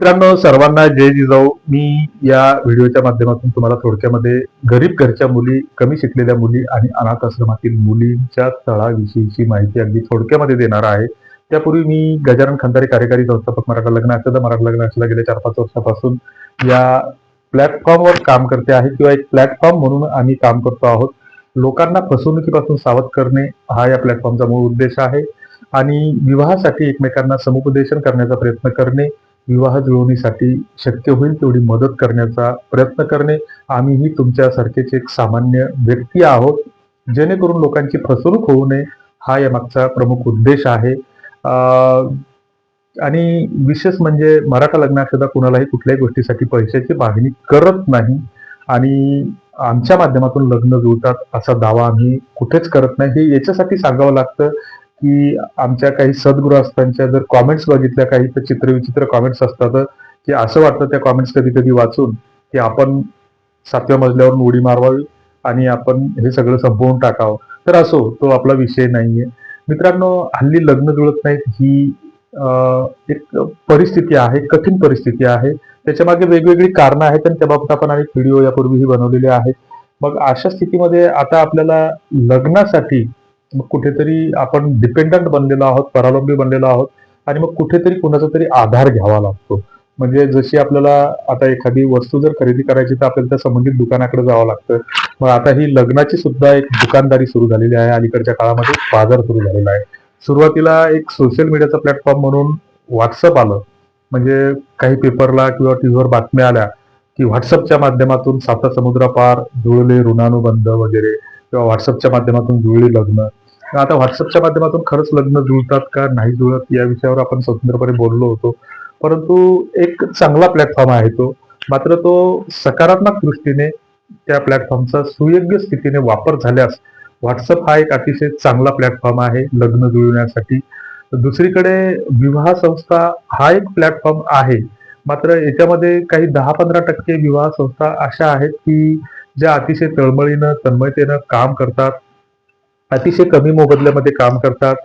मित्रांनो सर्वांना जय जिजाऊ. मी या व्हिडिओच्या माध्यमातून तुम्हाला थोडक्यामध्ये गरीब घरच्या मुली कमी शिकलेल्या मुली आणि अनाथ आश्रमातील मुलींच्या स्थळाविषयीची माहिती अगदी थोडक्यामध्ये देणार आहे. त्यापूर्वी मी गजानन खंदारे कार्यकारी संस्थापक मराठा लग्न आशा मराठा लग्न आशा गेल्या चार पाच वर्षापासून या प्लॅटफॉर्मवर काम करते आहे किंवा एक प्लॅटफॉर्म म्हणून आम्ही काम करतो आहोत. लोकांना फसवणुकीपासून सावध करणे हा या प्लॅटफॉर्मचा मूळ उद्देश आहे. आणि विवाहासाठी एकमेकांना समुपदेशन करण्याचा प्रयत्न करणे विवाह जुळवणीसाठी शक्य होईल तेवढी मदत करण्याचा प्रयत्न करणे. आम्हीही तुमच्यासारखेच एक सामान्य व्यक्ती आहोत. जेणेकरून लोकांची फसवणूक होऊ नये हा या मागचा प्रमुख उद्देश आहे. आणि विशेष म्हणजे मराठा लग्नात कुणालाही कुठल्याही गोष्टीसाठी पैशाची मागणी करत नाही. आणि आमच्या माध्यमातून लग्न जुळतात असा दावा आम्ही कुठेच करत नाही. हे याच्यासाठी सांगावं लागतं की आमच्या काही सद्गृहस्थांच्या जर कॉमेंट्स बघितल्या काही तर चित्रविचित्र कॉमेंट्स असतात की असं वाटतं त्या कॉमेंट्स कधी कधी वाचून की आपण सातव्या मजल्यावरून उडी मारवावी आणि आपण हे सगळं संपवून टाकावं. तर असो तो आपला विषय नाहीये. मित्रांनो हल्ली लग्न जुळत नाहीत ही एक परिस्थिती आहे कठीण परिस्थिती आहे. त्याच्यामागे वेगवेगळी कारणं आहेत आणि त्याबाबत आपण अनेक व्हिडिओ यापूर्वीही बनवलेले आहेत. मग अशा स्थितीमध्ये आता आपल्याला लग्नासाठी मग कुठेतरी आपण डिपेंडंट बनलेलो आहोत परावलंबी बनलेलो आहोत आणि मग कुठेतरी कुणाचा तरी आधार घ्यावा लागतो. म्हणजे जशी आपल्याला आता एखादी वस्तू जर खरेदी करायची तर आपल्याला त्या संबंधित दुकानाकडे जावं लागतं. मग आता ही लग्नाची सुद्धा एक दुकानदारी सुरू झालेली आहे. अलीकडच्या काळामध्ये बाजार सुरू झालेला आहे. सुरुवातीला एक सोशल मीडियाचा प्लॅटफॉर्म म्हणून व्हॉट्सअप आलं. म्हणजे काही पेपरला किंवा टीव्हीवर बातम्या आल्या की व्हॉट्सअपच्या माध्यमातून साता समुद्रापार जुळले ऋणानुबंध वगैरे. किंवा व्हॉट्सअपच्या माध्यमातून जुळली लग्न? आता व्हॉट्सअपच्या माध्यमातून खरंच लग्न जुळतात का? नाही जुळत? या विषयावर आपण स्वतंत्रपणे बोललो होतो. परंतु एक चांगला प्लॅटफॉर्म आहे तो. मात्र तो सकारात्मक दृष्टीने त्या प्लॅटफॉर्मचा सुयोग्य स्थितीने वापर झाल्यास व्हॉट्सअप हा एक अतिशय चांगला प्लॅटफॉर्म आहे लग्न जुळवण्यासाठी दुसरीकडे विवाह संस्था हा एक प्लॅटफॉर्म आहे. मात्र याच्यामध्ये काही दहा पंधरा टक्के विवाह संस्था अशा आहेत की ज्या अतिशय तळमळीनं तन्मयतेनं काम करतात अतिशय कमी मोबदल्यामध्ये काम करतात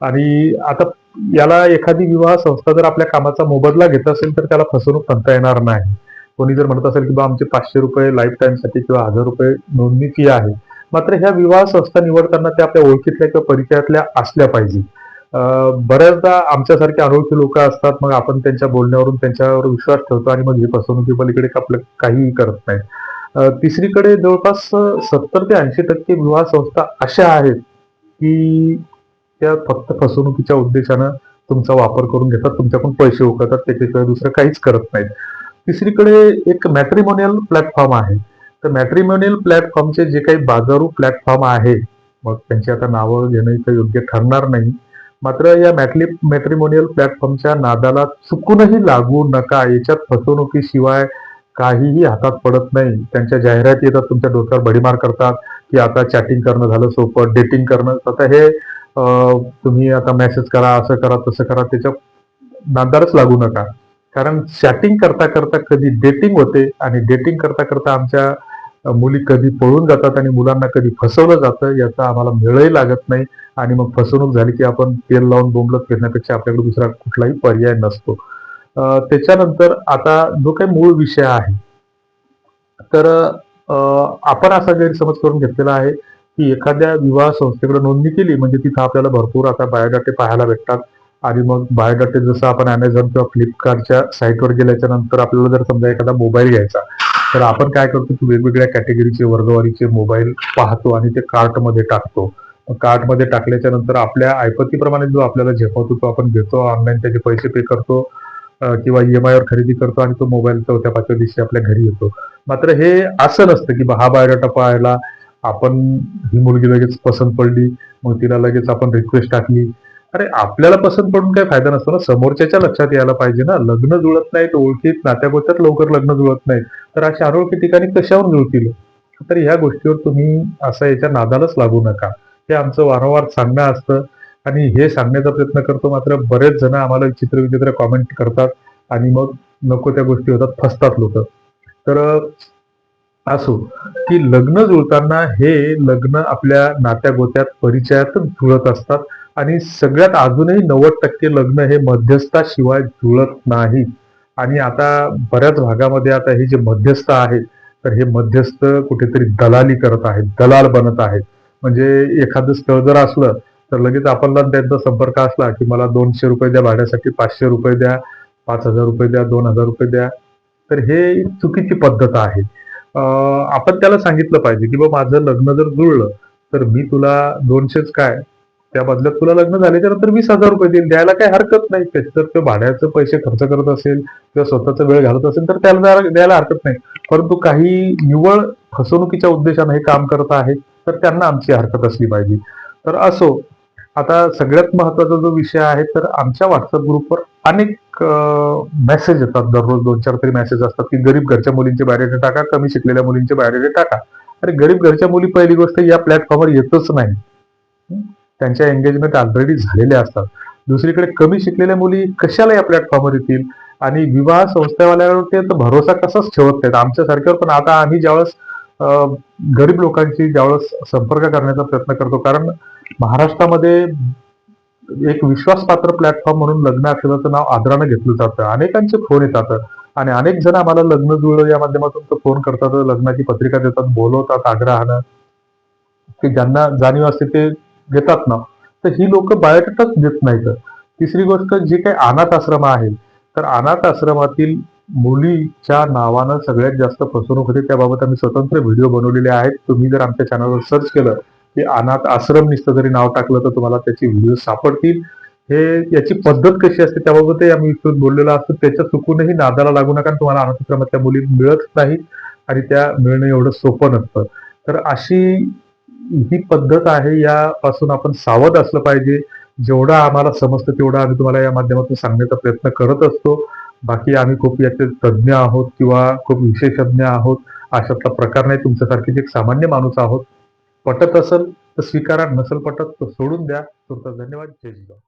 आणि आता याला एखादी विवाह संस्था जर आपल्या कामाचा मोबदला घेत असेल तर त्याला फसवणूक म्हणता येणार नाही. कोणी जर म्हणत असेल की बा आमचे पाचशे रुपये लाईफ टाईमसाठी किंवा हजार रुपये नोंदणी फी आहे. मात्र ह्या विवाह संस्था निवडताना त्या आपल्या ओळखीतल्या किंवा परिचयातल्या असल्या पाहिजे. बऱ्याचदा आमच्यासारखे अनोळखी लोक असतात मग आपण त्यांच्या बोलण्यावरून त्यांच्यावर विश्वास ठेवतो आणि मग हे फसवणुकी पलीकडे आपलं काहीही करत नाही. तिसरीकडे जवळपास सत्तर ते ऐंशी टक्के विवाह संस्था अशा आहेत की त्या फक्त फसवणुकीच्या उद्देशानं तुमचा वापर करून घेतात तुमच्याकडून पैसे उकळतात त्याच्याशिवाय दुसरं काहीच करत नाहीत. तिसरीकडे एक मॅट्रिमोनियल प्लॅटफॉर्म आहे. तर मॅट्रिमोनियल प्लॅटफॉर्मचे जे काही बाजारू प्लॅटफॉर्म आहे मग त्यांची आता नावं घेणं इथं योग्य ठरणार नाही. मात्र या मॅट्री मॅट्रिमोनियल प्लॅटफॉर्मच्या नादाला चुकूनही लागू नका. याच्यात फसवणुकीशिवाय काहीही हातात पडत नाही. त्यांच्या जाहिराती येतात तुमच्या डोक्यावर भडीमार करतात की आता चॅटिंग करणं झालं सोपं डेटिंग करणं. आता हे तुम्ही आता मेसेज करा असं करा तसं करा त्याच्या नादारच लागू नका. कारण चॅटिंग करता करता कधी डेटिंग होते आणि डेटिंग करता करता आमच्या मुली कधी पळून जातात आणि मुलांना कधी फसवलं जातं याचा आम्हाला मेळही लागत नाही. आणि मग फसवणूक झाली की आपण तेल लावून बोंबलत फिरण्यापेक्षा आपल्याकडे दुसरा कुठलाही पर्याय नसतो. त्याच्यानंतर आता जो काही मूळ विषय आहे तर आपण असा गैरसमज करून घेतलेला आहे की एखाद्या विवाह संस्थेकडे नोंदणी केली म्हणजे तिथं आपल्याला भरपूर आता बायोडाटे पाहायला भेटतात. आणि मग बायोडाटे जसं आपण अमेझॉन किंवा फ्लिपकार्टच्या साईटवर गेल्याच्यानंतर आपल्याला जर समजा एखादा मोबाईल घ्यायचा तर आपण काय करतो की वेगवेगळ्या कॅटेगरीचे वर्गवारीचे मोबाईल पाहतो आणि ते कार्टमध्ये टाकतो. कार्टमध्ये टाकल्याच्या नंतर आपल्या ऐपतीप्रमाणे जो आपल्याला झेपवतो तो आपण घेतो ऑनलाईन त्याचे पैसे पे करतो. किंवा ई एम आयवर खरेदी करतो आणि तो मोबाईल चौथ्या पाचव्या दिवशी आपल्या घरी येतो. मात्र हे असं नसतं की बा हा बायोडाटा पाहायला आपण ही मुलगी लगेच पसंत पडली मग तिला लगेच आपण रिक्वेस्ट टाकली. अरे आपल्याला पसंत पडून काही फायदा नसतो ना. समोरच्याच्या लक्षात यायला पाहिजे ना. लग्न जुळत नाहीत ओळखीत नात्यागोत्यात लवकर लग्न जुळत नाहीत. तर अशा अनोळखी ठिकाणी कशावर जुळतील? तर ह्या गोष्टीवर तुम्ही असं याच्या नादालाच लागू नका. हे आमचं वारंवार सांगणं असतं. आणि हे सांगण्याचा प्रयत्न करतो मात्र बरेच जण आम्हाला विचित्र विचित्र कॉमेंट करतात आणि मग नको त्या गोष्टी होतात फसतात लोक. तर असो की लग्न जुळताना हे लग्न आपल्या नात्या गोत्यात परिचयातच जुळत असतात आणि सगळ्यात अजूनही नव्वद टक्के लग्न हे मध्यस्थाशिवाय जुळत नाही. आणि आता बऱ्याच भागामध्ये आता हे जे मध्यस्थ आहेत तर हे मध्यस्थ कुठेतरी दलाली करत आहेत दलाल बनत आहेत. म्हणजे एखादं स्थळ जर असलं तर लगेच आपण त्यांचा संपर्क असला की मला दोनशे रुपये द्या भाड्यासाठी पाचशे रुपये द्या पाच हजार रुपये द्या दोन हजार रुपये द्या. तर हे चुकीची पद्धत आहे. आपण त्याला सांगितलं पाहिजे की बा माझं लग्न जर जुळलं तर मी तुला दोनशेच काय? त्या बदल्यात तुला लग्न झाल्याच्यानंतर वीस हजार रुपये देईल द्यायला काही हरकत नाही. तर ते भाड्याचं पैसे खर्च करत असेल किंवा स्वतःचा वेळ घालत असेल तर त्याला द्यायला- हरकत नाही. परंतु काही निव्वळ फसवणुकीच्या उद्देशाने हे काम करत आहे तर त्यांना आमची हरकत असली पाहिजे. तर असो आता सगळ्यात महत्त्वाचा जो विषय आहे तर आमच्या व्हॉट्सअप ग्रुपवर अनेक मेसेज येतात. दररोज दोन चार तरी मेसेज असतात की गरीब घरच्या मुलींचे बायोडेटा टाका कमी शिकलेल्या मुलींचे बायोडेटा टाका. अरे गरीब घरच्या मुली पहिली गोष्ट या प्लॅटफॉर्मवर येतच नाही. त्यांच्या एंगेजमेंट ऑलरेडी झालेल्या असतात. दुसरीकडे कमी शिकलेल्या मुली कशाला या प्लॅटफॉर्मवर येतील? आणि विवाह संस्थेवाल्यावर ते तर भरोसा कसाच ठेवत नाहीत? आमच्यासारख्यावर पण आता आम्ही ज्यावेळेस गरीब लोकांशी ज्यावेळेस संपर्क करण्याचा प्रयत्न करतो कारण महाराष्ट्रामध्ये एक विश्वासपात्र प्लॅटफॉर्म म्हणून लग्न अक्षराचं नाव आदरानं घेतलं जातं. अनेकांचे फोन येतात आणि अनेक जण आम्हाला लग्न जुळलं या माध्यमातून फोन करतात लग्नाची पत्रिका देतात बोलवतात आग्रहानं. की ज्यांना जाणीव असते ते घेतात ना. तर ही लोक बायोडेटाच देत नाहीत. तिसरी गोष्ट जी काही अनाथ आश्रम आहे तर अनाथ आश्रमातील मुलीच्या नावानं सगळ्यात जास्त फसवणूक होते. त्याबाबत आम्ही स्वतंत्र व्हिडिओ बनवलेले आहेत. तुम्ही जर आमच्या चॅनलवर सर्च केलं की अनाथ आश्रम नुसतं जरी नाव टाकलं तर तुम्हाला त्याची व्हिडिओ सापडतील. हे याची पद्धत कशी असते त्याबाबतही आम्ही विस्तृत बोललेलो असतो. त्याच्या चुकूनही नादाला लागू नका तुम्हाला अनाथाश्रमातल्या मुली मिळत नाहीत आणि त्या मिळणं एवढं सोपं नसतं. तर अशी ही पद्धत आहे यापासून आपण सावध असलं पाहिजे. जेवढं आम्हाला समजतं तेवढं आम्ही तुम्हाला या माध्यमातून सांगण्याचा प्रयत्न करत असतो. बाकी आम्ही खूप याचे तज्ज्ञ आहोत किंवा खूप विशेषज्ञ आहोत. अशातला प्रकार नाही. तुमच्यासारखीच एक सामान्य माणूस आहोत. पटत असेल तर स्वीकारा नसेल पटत तर सोडून द्या. तुमचा धन्यवाद. जय जिजाऊ